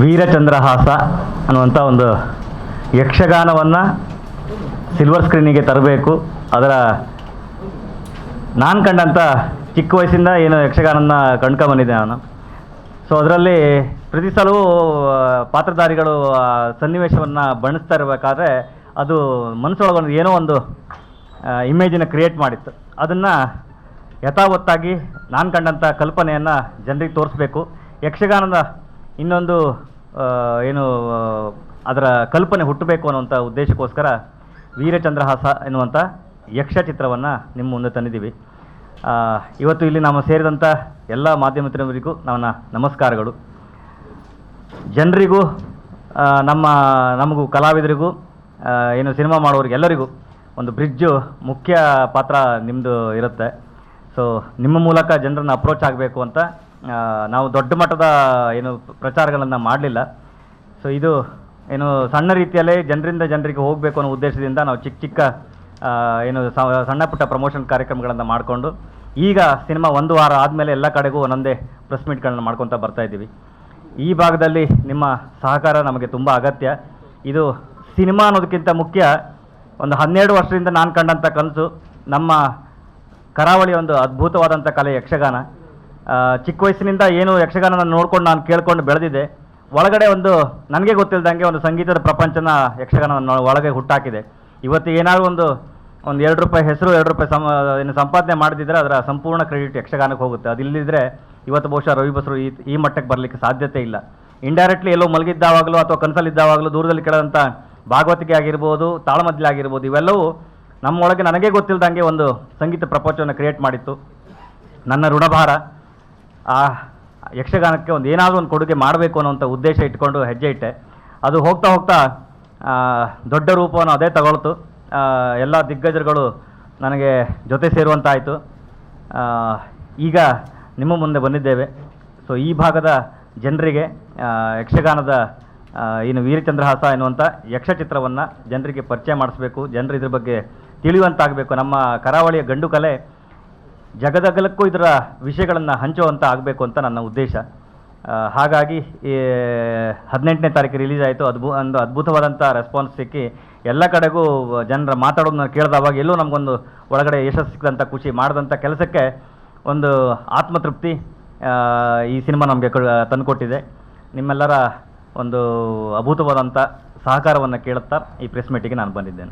ವೀರಚಂದ್ರಹಾಸ ಅನ್ನುವಂಥ ಒಂದು ಯಕ್ಷಗಾನವನ್ನು ಸಿಲ್ವರ್ ಸ್ಕ್ರೀನಿಗೆ ತರಬೇಕು. ಅದರ ನಾನು ಕಂಡಂಥ ಚಿಕ್ಕ ವಯಸ್ಸಿಂದ ಏನು ಯಕ್ಷಗಾನನ ಕಂಡ್ಕೊಂಬಂದಿದ್ದೆ ನಾನು. ಸೊ ಅದರಲ್ಲಿ ಪ್ರತಿ ಸಲವೂ ಪಾತ್ರಧಾರಿಗಳು ಸನ್ನಿವೇಶವನ್ನು ಬಣಿಸ್ತಾ ಇರಬೇಕಾದ್ರೆ ಅದು ಮನಸ್ಸೊಳಗೊಂದು ಏನೋ ಒಂದು ಇಮೇಜನ್ನು ಕ್ರಿಯೇಟ್ ಮಾಡಿತ್ತು. ಅದನ್ನು ಯಥಾವತ್ತಾಗಿ ನಾನು ಕಂಡಂಥ ಕಲ್ಪನೆಯನ್ನು ಜನರಿಗೆ ತೋರಿಸ್ಬೇಕು. ಯಕ್ಷಗಾನದ ಇನ್ನೊಂದು ಏನು ಅದರ ಕಲ್ಪನೆ ಹುಟ್ಟಬೇಕು ಅನ್ನುವಂಥ ಉದ್ದೇಶಕ್ಕೋಸ್ಕರ ವೀರಚಂದ್ರಹಾಸ ಎನ್ನುವಂಥ ಯಕ್ಷ ಚಿತ್ರವನ್ನು ನಿಮ್ಮ ಮುಂದೆ ತಂದಿದ್ದೀವಿ. ಇವತ್ತು ಇಲ್ಲಿ ನಾವು ಸೇರಿದಂಥ ಎಲ್ಲ ಮಾಧ್ಯಮದವರಿಗೂ ನನ್ನ ನಮಸ್ಕಾರಗಳು. ಜನರಿಗೂ ನಮ್ಮ, ನಮಗೂ, ಕಲಾವಿದರಿಗೂ ಏನು ಸಿನಿಮಾ ಮಾಡೋರಿಗೆಲ್ಲರಿಗೂ ಒಂದು ಬ್ರಿಡ್ಜು ಮುಖ್ಯ ಪಾತ್ರ ನಿಮ್ಮದು ಇರುತ್ತೆ. ಸೊ ನಿಮ್ಮ ಮೂಲಕ ಜನರನ್ನು ಅಪ್ರೋಚ್ ಆಗಬೇಕು ಅಂತ ನಾವು ದೊಡ್ಡ ಮಟ್ಟದ ಏನು ಪ್ರಚಾರಗಳನ್ನು ಮಾಡಲಿಲ್ಲ. ಸೊ ಇದು ಏನು ಸಣ್ಣ ರೀತಿಯಲ್ಲೇ ಜನರಿಂದ ಜನರಿಗೆ ಹೋಗಬೇಕು ಅನ್ನೋ ಉದ್ದೇಶದಿಂದ ನಾವು ಚಿಕ್ಕ ಚಿಕ್ಕ ಏನು ಸಣ್ಣ ಪುಟ್ಟ ಪ್ರಮೋಷನ್ ಕಾರ್ಯಕ್ರಮಗಳನ್ನು ಮಾಡಿಕೊಂಡು ಈಗ ಸಿನಿಮಾ ಒಂದು ವಾರ ಆದಮೇಲೆ ಎಲ್ಲ ಕಡೆಗೂ ಒಂದೊಂದೇ ಪ್ರೆಸ್ ಮೀಟ್ಗಳನ್ನು ಮಾಡ್ಕೊತಾ ಬರ್ತಾ ಇದ್ದೀವಿ. ಈ ಭಾಗದಲ್ಲಿ ನಿಮ್ಮ ಸಹಕಾರ ನಮಗೆ ತುಂಬ ಅಗತ್ಯ. ಇದು ಸಿನಿಮಾ ಅನ್ನೋದಕ್ಕಿಂತ ಮುಖ್ಯ ಒಂದು ಹನ್ನೆರಡು ವರ್ಷದಿಂದ ನಾನು ಕಂಡಂಥ ಕನಸು ನಮ್ಮ ಕರಾವಳಿ ಒಂದು ಅದ್ಭುತವಾದಂಥ ಕಲೆ ಯಕ್ಷಗಾನ. ಚಿಕ್ಕ ವಯಸ್ಸಿನಿಂದ ಏನು ಯಕ್ಷಗಾನನ ನೋಡ್ಕೊಂಡು ನಾನು ಕೇಳ್ಕೊಂಡು ಬೆಳೆದಿದ್ದೆ. ಒಳಗಡೆ ಒಂದು, ನನಗೆ ಗೊತ್ತಿಲ್ಲದಂಗೆ ಒಂದು ಸಂಗೀತದ ಪ್ರಪಂಚನ ಯಕ್ಷಗಾನ ಒಳಗೆ ಹುಟ್ಟಾಕಿದೆ. ಇವತ್ತು ಏನಾದರೂ ಒಂದು ಒಂದು ಎರಡು ರೂಪಾಯಿ ಹೆಸರು, ಎರಡು ರೂಪಾಯಿ ಸಮ, ಏನು ಸಂಪಾದನೆ ಮಾಡಿದ್ರೆ ಅದರ ಸಂಪೂರ್ಣ ಕ್ರೆಡಿಟ್ ಯಕ್ಷಗಾನಕ್ಕೆ ಹೋಗುತ್ತೆ. ಅದಿಲ್ಲದಿದ್ರೆ ಇವತ್ತು ಬಹುಶಃ ರವಿ ಬಸರು ಈ ಈ ಮಟ್ಟಕ್ಕೆ ಬರಲಿಕ್ಕೆ ಸಾಧ್ಯತೆ ಇಲ್ಲ. ಇಂಡೈರೆಕ್ಟ್ಲಿ ಎಲ್ಲೋ ಮಲಗಿದ್ದಾವಾಗಲೂ ಅಥವಾ ಕನಸಲ್ಲಿದ್ದಾವಾಗಲೂ ದೂರದಲ್ಲಿ ಕೇಳಿದಂಥ ಭಾಗವತಿಕೆ ಆಗಿರ್ಬೋದು ತಾಳಮದ್ಲೆ ಆಗಿರ್ಬೋದು, ಇವೆಲ್ಲವೂ ನಮ್ಮೊಳಗೆ ನನಗೆ ಗೊತ್ತಿಲ್ಲದಂಗೆ ಒಂದು ಸಂಗೀತ ಪ್ರಪಂಚವನ್ನು ಕ್ರಿಯೇಟ್ ಮಾಡಿತ್ತು. ನನ್ನ ಋಣಭಾರ. ಆ ಯಕ್ಷಗಾನಕ್ಕೆ ಒಂದು ಏನಾದರೂ ಒಂದು ಕೊಡುಗೆ ಮಾಡಬೇಕು ಅನ್ನೋಂಥ ಉದ್ದೇಶ ಇಟ್ಕೊಂಡು ಹೆಜ್ಜೆ ಇಟ್ಟೆ. ಅದು ಹೋಗ್ತಾ ಹೋಗ್ತಾ ದೊಡ್ಡ ರೂಪವನ್ನು ಅದೇ ತಗೊಳ್ತು. ಎಲ್ಲ ದಿಗ್ಗಜರುಗಳು ನನಗೆ ಜೊತೆ ಸೇರುವಂತಾಯಿತು. ಈಗ ನಿಮ್ಮ ಮುಂದೆ ಬಂದಿದ್ದೇವೆ. ಸೊ, ಈ ಭಾಗದ ಜನರಿಗೆ ಯಕ್ಷಗಾನದ ಏನು ವೀರಚಂದ್ರಹಾಸ ಎನ್ನುವಂಥ ಯಕ್ಷಚಿತ್ರವನ್ನು ಜನರಿಗೆ ಪರಿಚಯ ಮಾಡಿಸ್ಬೇಕು. ಜನರು ಇದ್ರ ಬಗ್ಗೆ ತಿಳಿಯುವಂತಾಗಬೇಕು. ನಮ್ಮ ಕರಾವಳಿಯ ಗಂಡು ಕಲೆ ಜಗದಗಲಕ್ಕೂ ಇದರ ವಿಷಯಗಳನ್ನು ಹಂಚುವಂತ ಆಗಬೇಕು ಅಂತ ನನ್ನ ಉದ್ದೇಶ. ಹಾಗಾಗಿ ಹದಿನೆಂಟನೇ ತಾರೀಕು ರಿಲೀಸ್ ಆಯಿತು. ಅದ್ಭು, ಒಂದು ಅದ್ಭುತವಾದಂಥ ರೆಸ್ಪಾನ್ಸ್ ಸಿಕ್ಕಿ ಎಲ್ಲ ಕಡೆಗೂ ಜನರ ಮಾತಾಡೋದನ್ನ ಕೇಳಿದವಾಗ ಎಲ್ಲೂ ನಮಗೊಂದು ಒಳಗಡೆ ಯಶಸ್ಸು ಸಿಕ್ಕಿದಂಥ ಖುಷಿ. ಮಾಡಿದಂಥ ಕೆಲಸಕ್ಕೆ ಒಂದು ಆತ್ಮತೃಪ್ತಿ ಈ ಸಿನಿಮಾ ನಮಗೆ ತಂದುಕೊಟ್ಟಿದೆ. ನಿಮ್ಮೆಲ್ಲರ ಒಂದು ಅಭೂತವಾದಂಥ ಸಹಕಾರವನ್ನು ಕೇಳುತ್ತಾ ಈ ಪ್ರೆಸ್ ಮೀಟಿಗೆ ನಾನು ಬಂದಿದ್ದೇನೆ.